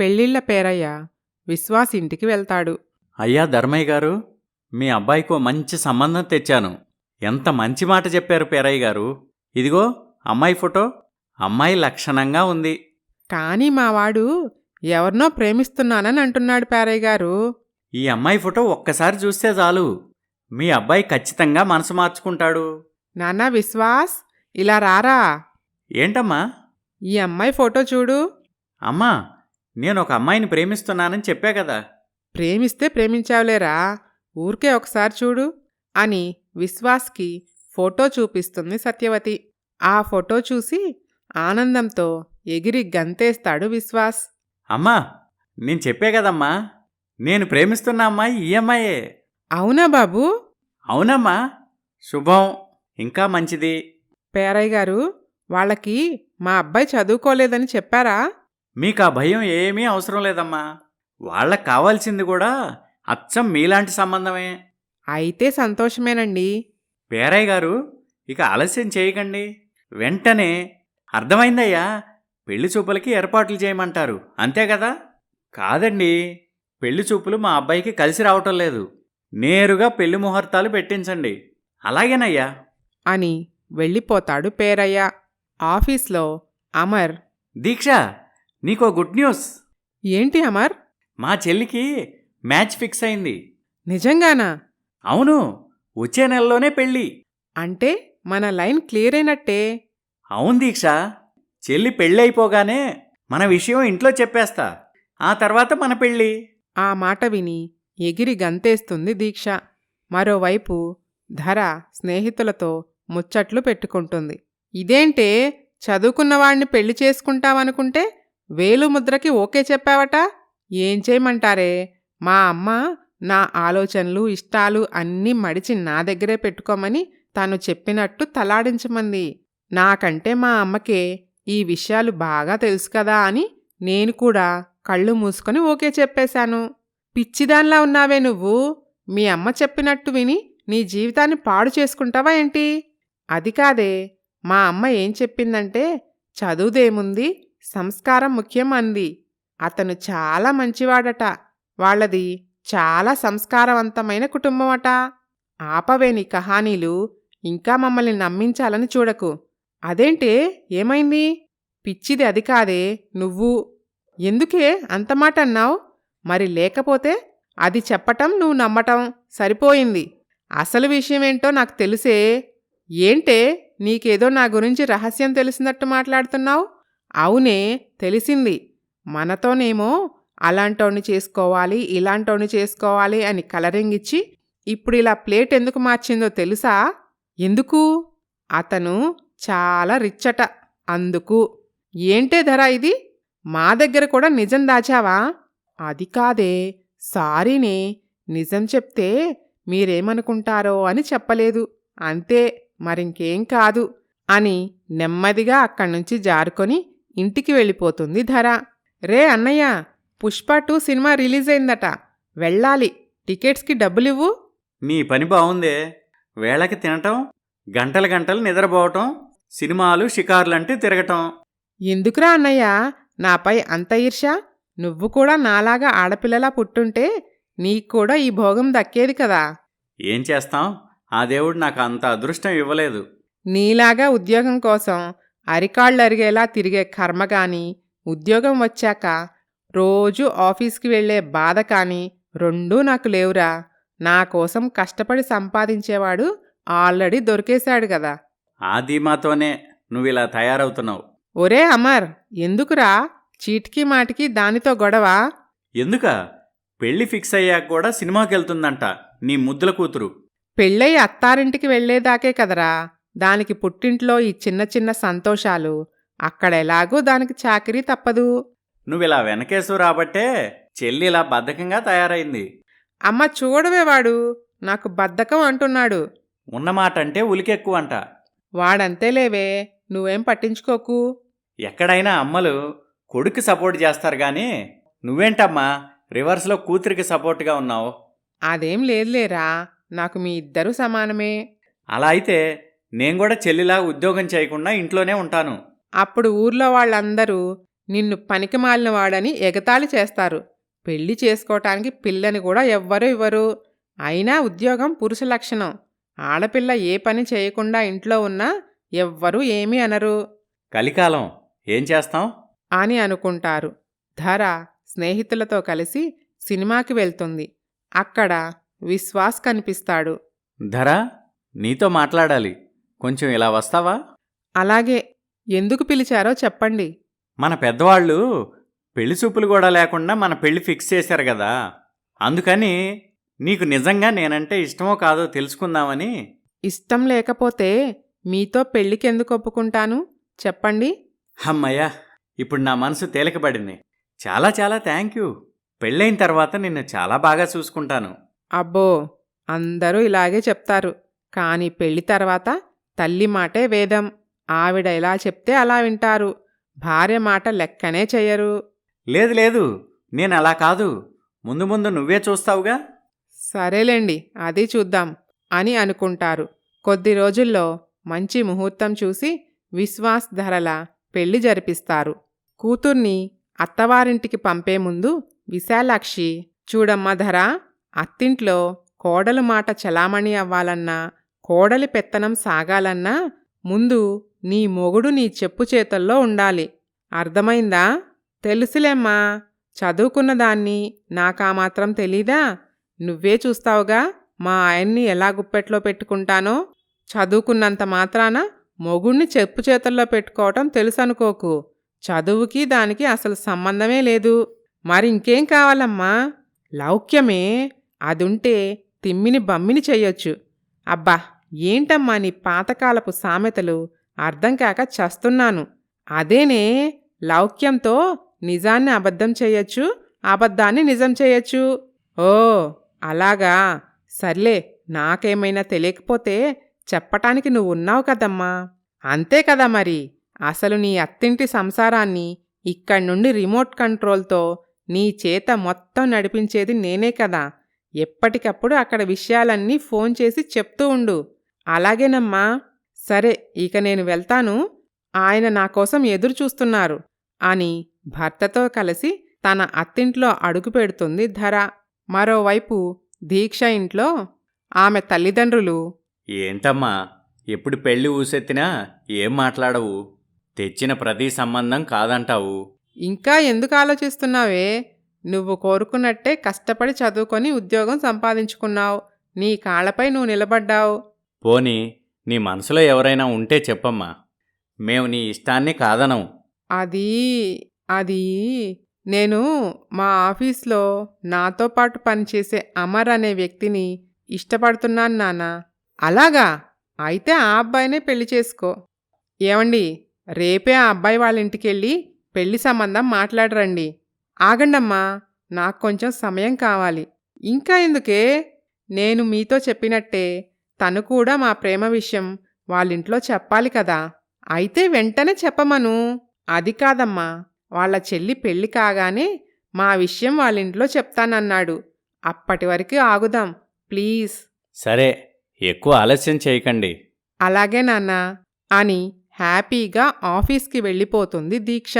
పెళ్ళిళ్ళ పేరయ్య విశ్వాస్ ఇంటికి వెళ్తాడు. అయ్యా ధర్మయ్య గారు మీ అబ్బాయికి మంచి సంబంధం తెచ్చాను. ఎంత మంచి మాట చెప్పారు పేరయ్య గారు. ఇదిగో అమ్మాయి ఫోటో. అమ్మాయి లక్షణంగా ఉంది. కానీ మావాడు ఎవరినో ప్రేమిస్తున్నానని అంటున్నాడు పేరయ్య గారు. ఈ అమ్మాయి ఫోటో ఒక్కసారి చూస్తే చాలు. మీ అబ్బాయి ఖచ్చితంగా మనసు మార్చుకుంటాడు. నాన్నా విశ్వాస్ ఇలా రారా. ఏంటమ్మా? ఈ అమ్మాయి ఫోటో చూడు. అమ్మా నేను ఒక అమ్మాయిని ప్రేమిస్తున్నానని చెప్పా కదా. ప్రేమిస్తే ప్రేమించావులేరా? ఊరికే ఒకసారి చూడు అని విశ్వాస్కి ఫోటో చూపిస్తుంది సత్యవతి. ఆ ఫోటో చూసి ఆనందంతో ఎగిరి గంతేస్తాడు విశ్వాస్. అమ్మా నేను చెప్పే కదమ్మా నేను ప్రేమిస్తున్న అమ్మాయి ఈ అమ్మాయే. అవునా బాబు? అవునమ్మా శుభం ఇంకా మంచిది. పేరయ్య గారు వాళ్ళకి మా అబ్బాయి చదువుకోలేదని చెప్పారా? మీకు ఆ భయం ఏమీ అవసరం లేదమ్మా. వాళ్ళకి కావాల్సింది కూడా అచ్చం మీలాంటి సంబంధమే. అయితే సంతోషమేనండి. పేరయ్య గారు ఇక ఆలస్యం చేయకండి. వెంటనే అర్థమైందయ్యా పెళ్ళి చూపులకి ఏర్పాట్లు చేయమంటారు. అంతే కదా? కాదండి పెళ్ళి చూపులు మా అబ్బాయికి కలిసి రావటం లేదు. నేరుగా పెళ్ళి ముహూర్తాలు పెట్టించండి. అలాగేనయ్యా. అని వెళ్ళిపోతాడు పేరయ్య. ఆఫీస్లో అమర్. దీక్ష నీకో గుడ్ న్యూస్. ఏంటి అమర్? మా చెల్లికి మ్యాచ్ ఫిక్స్ అయింది. నిజంగానా? అవును వచ్చే నెలలోనే పెళ్ళి. అంటే మన లైన్ క్లియర్ అయినట్టే. అవును దీక్ష చెల్లి పెళ్ళి అయిపోగానే మన విషయం ఇంట్లో చెప్పేస్తా. ఆ తర్వాత మన పెళ్ళి. ఆ మాట విని ఎగిరి గంతేస్తుంది దీక్ష. మరోవైపు ధర స్నేహితులతో ముచ్చట్లు పెట్టుకుంటుంది. ఇదేంటే చదువుకున్నవాణ్ణి పెళ్ళి చేసుకుంటావనుకుంటే వేలుముద్రకి ఓకే చెప్పావట? ఏం చేయమంటారే? మా అమ్మ నా ఆలోచనలు ఇష్టాలు అన్నీ మడిచి నా దగ్గరే పెట్టుకోమని తను చెప్పినట్టు తలాడించమంది. నాకంటే మా అమ్మకే ఈ విషయాలు బాగా తెలుసు కదా అని నేను కూడా కళ్ళు మూసుకొని ఓకే చెప్పేశాను. పిచ్చిదాన్లా ఉన్నావే నువ్వు. మీ అమ్మ చెప్పినట్టు విని నీ జీవితాన్ని పాడు చేసుకుంటావా ఏంటి? అది కాదే మా అమ్మ ఏం చెప్పిందంటే చదువుదేముంది? సంస్కారం ముఖ్యం అంది అతను చాలా మంచివాడట. వాళ్ళది చాలా సంస్కారవంతమైన కుటుంబమట. ఆపవేని కహానీలు ఇంకా మమ్మల్ని నమ్మించాలని చూడకు. అదేంటే ఏమైంది? పిచ్చిది అది కాదే నువ్వు. ఎందుకే అంతమాట అన్నావు? మరి లేకపోతే అది చెప్పటం నువ్వు నమ్మటం సరిపోయింది. అసలు విషయమేంటో నాకు తెలుసే. ఏంటే నీకేదో నా గురించి రహస్యం తెలిసినట్టు మాట్లాడుతున్నావు? అవునే తెలిసింది. మనతోనేమో అలాంటోని చేసుకోవాలి ఇలాంటోని చేసుకోవాలి అని కలరింగ్ ఇచ్చి ఇప్పుడు ఇలా ప్లేట్ ఎందుకు మార్చిందో తెలుసా? ఎందుకు? అతను చాలా రిచ్చట అందుకు. ఏంటే ధర ఇది? మా దగ్గర కూడా నిజం దాచావా? అది కాదే సారీనే నిజం చెప్తే మీరేమనుకుంటారో అని చెప్పలేదు. అంతే మరింకేం కాదు అని నెమ్మదిగా అక్కడ్నుంచి జారుకొని ఇంటికి వెళ్ళిపోతుంది ధర. రే అన్నయ్య పుష్ప టూ సినిమా రిలీజ్ అయిందట వెళ్ళాలి. టికెట్స్కి డబ్బులివ్వు. నీ పని బాగుందే వేళకి తినటం గంటలు గంటలు నిద్రపోవటం సినిమాలు షికార్లంటే తిరగటం. ఎందుకురా అన్నయ్య నాపై అంత ఈర్ష? నువ్వు కూడా నాలాగా ఆడపిల్లలా పుట్టుంటే నీకు కూడా ఈ భోగం దక్కేది కదా. ఏం చేస్తాం? ఆ దేవుడు నాకు అంత అదృష్టం ఇవ్వలేదు. నీలాగా ఉద్యోగం కోసం అరికాళ్ళు అరిగేలా తిరిగే కర్మ గాని ఉద్యోగం వచ్చాక రోజు ఆఫీస్కి వెళ్ళే బాధ కాని రెండూ నాకు లేవురా. నా కోసం కష్టపడి సంపాదించేవాడు ఆల్రెడీ దొరికేశాడు కదా ఆ ధీమాతోనే నువ్వు ఇలా తయారవుతున్నావు. ఒరే అమర్ ఎందుకురా? చీటికి మాటికి దానితో గొడవ? ఎందుక? పెళ్ళి ఫిక్స్ అయ్యాక కూడా సినిమాకి వెళ్తుందంట నీ ముద్దుల కూతురు. పెళ్ళయి అత్తారింటికి వెళ్ళేదాకే కదరా. దానికి పుట్టింట్లో ఈ చిన్న చిన్న సంతోషాలు అక్కడ ఎలాగూ దానికి చాకిరీ తప్పదు. నువ్వు ఇలా వెనకేసు రాబట్టే చెల్లి ఇలా బద్ధకంగా తయారైంది. అమ్మ చూడవే వాడు నాకు బద్ధకం అంటున్నాడు. ఉన్నమాట అంటే ఉలికెక్కువ అంట. వాడంతేలేవే నువ్వేం పట్టించుకోకు. ఎక్కడైనా అమ్మలు కొడుకు సపోర్ట్ చేస్తారు కానీ నువ్వేంటమ్మా రివర్స్లో కూతురికి సపోర్ట్గా ఉన్నావు? అదేం లేదులేరా నాకు మీ ఇద్దరూ సమానమే. అలా అయితే నేను కూడా చెల్లిలా ఉద్యోగం చేయకుండా ఇంట్లోనే ఉంటాను. అప్పుడు ఊర్లో వాళ్ళందరూ నిన్ను పనికిమాలిన వాడని ఎగతాళి చేస్తారు. పెళ్ళి చేసుకోవటానికి పిల్లని కూడా ఎవ్వరూ ఇవ్వరు. అయినా ఉద్యోగం పురుష లక్షణం. ఆడపిల్ల ఏ పని చేయకుండా ఇంట్లో ఉన్నా ఎవ్వరూ ఏమీ అనరు. కలికాలం. ఏం చేస్తాం? అని అనుకుంటారు. ధర స్నేహితులతో కలిసి సినిమాకి వెళ్తుంది. అక్కడ విశ్వాస్ కనిపిస్తాడు. ధర నీతో మాట్లాడాలి. కొంచెం ఇలా వస్తావా? అలాగే. ఎందుకు పిలిచారో చెప్పండి. మన పెద్దవాళ్ళు పెళ్ళి చూపులు కూడా లేకుండా మన పెళ్ళి ఫిక్స్ చేశారు కదా. అందుకని నీకు నిజంగా నేనంటే ఇష్టమో కాదో తెలుసుకుందామని. ఇష్టం లేకపోతే మీతో పెళ్ళికెందుకు ఒప్పుకుంటాను? చెప్పండి. అమ్మయ్యా ఇప్పుడు నా మనసు తేలికబడింది చాలా చాలా థ్యాంక్ యూ. పెళ్ళైన తర్వాత నిన్ను చాలా బాగా చూసుకుంటాను. అబ్బో అందరూ ఇలాగే చెప్తారు. కాని పెళ్ళి తర్వాత తల్లి మాటే వేదం. ఆవిడ ఎలా చెప్తే అలా వింటారు. భార్య మాట లెక్కనే చెయ్యరు. లేదు లేదు. నేను అలా కాదు. ముందు ముందు నువ్వే చూస్తావుగా? సరేలేండి అది చూద్దాం అని అనుకుంటారు. కొద్ది రోజుల్లో మంచి ముహూర్తం చూసి విశ్వాస్ ధరల పెళ్ళి జరిపిస్తారు. కూతుర్ని అత్తవారింటికి పంపే ముందు విశాలాక్షి చూడమ్మా ధర అత్తింట్లో కోడలు మాట చలామణి అవ్వాలన్నా కోడలి పెత్తనం సాగాలన్నా ముందు నీ మొగుడు నీ చెప్పు చేతల్లో ఉండాలి. అర్థమైందా? తెలుసులేమ్మా. చదువుకున్న దాన్ని నాకా మాత్రం తెలీదా? నువ్వే చూస్తావుగా మా ఆయన్ని ఎలా గుప్పెట్లో పెట్టుకుంటానో? చదువుకున్నంత మాత్రాన మొగుణ్ణి చెప్పు చేతల్లో పెట్టుకోవటం తెలుసనుకోకు. చదువుకి దానికి అసలు సంబంధమే లేదు. మరి ఇంకేం కావాలమ్మా? లౌక్యమే. అదుంటే తిమ్మిని బమ్మిని చెయ్యొచ్చు. అబ్బా! ఏంటమ్మా నీ పాతకాలపు సామెతలు? అర్థం కాక చస్తున్నాను. అదేనే లౌక్యంతో నిజాన్ని అబద్ధం చేయొచ్చు అబద్ధాన్ని నిజం చేయొచ్చు. ఓ అలాగా. సర్లే నాకేమైనా తెలియకపోతే చెప్పటానికి నువ్వు ఉన్నావు కదమ్మా. అంతే కదా మరి. అసలు నీ అత్తింటి సంసారాన్ని ఇక్కడి నుండి రిమోట్ కంట్రోల్తో నీ చేత మొత్తం నడిపించేది నేనే కదా. ఎప్పటికప్పుడు అక్కడ విషయాలన్నీ ఫోన్ చేసి చెప్తూ ఉండు. అలాగేనమ్మా. సరే ఇక నేను వెళ్తాను. ఆయన నా కోసం ఎదురు చూస్తున్నారు. అని భర్తతో కలిసి తన అత్తింట్లో అడుగుపెడుతుంది ధర. మరోవైపు దీక్ష ఇంట్లో ఆమె తల్లిదండ్రులు. ఏంటమ్మా? ఎప్పుడు పెళ్ళి ఊసెత్తినా ఏం మాట్లాడవు? తెచ్చిన ప్రతి సంబంధం కాదంటావు. ఇంకా ఎందుకు ఆలోచిస్తున్నావే? నువ్వు కోరుకున్నట్టే కష్టపడి చదువుకొని ఉద్యోగం సంపాదించుకున్నావు. నీ కాళ్ళపై నువ్వు నిలబడ్డావు. పోనీ నీ మనసులో ఎవరైనా ఉంటే చెప్పమ్మా. మేము నీ ఇష్టాన్ని కాదనం అది అది నేను మా ఆఫీస్లో నాతో పాటు పనిచేసే అమర్ అనే వ్యక్తిని ఇష్టపడుతున్నాను నాన్న. అలాగా? అయితే ఆ అబ్బాయినే పెళ్ళి చేసుకో. ఏమండి రేపే ఆ అబ్బాయి వాళ్ళ ఇంటికెళ్ళి పెళ్ళి సంబంధం మాట్లాడరండి. ఆగండమ్మా నాకు కొంచెం సమయం కావాలి. ఇంకా ఎందుకే? నేను మీతో చెప్పినట్టే తను కూడా మా ప్రేమ విషయం వాళ్ళింట్లో చెప్పాలి కదా. అయితే వెంటనే చెప్పమను. అది కాదమ్మా. వాళ్ళ చెల్లి పెళ్ళి కాగానే మా విషయం వాళ్ళింట్లో చెప్తానన్నాడు. అప్పటి వరకు ఆగుదాం. ప్లీజ్. సరే ఎక్కువ ఆలస్యం చేయకండి. అలాగే నాన్న అని హ్యాపీగా ఆఫీస్కి వెళ్ళిపోతుంది దీక్ష.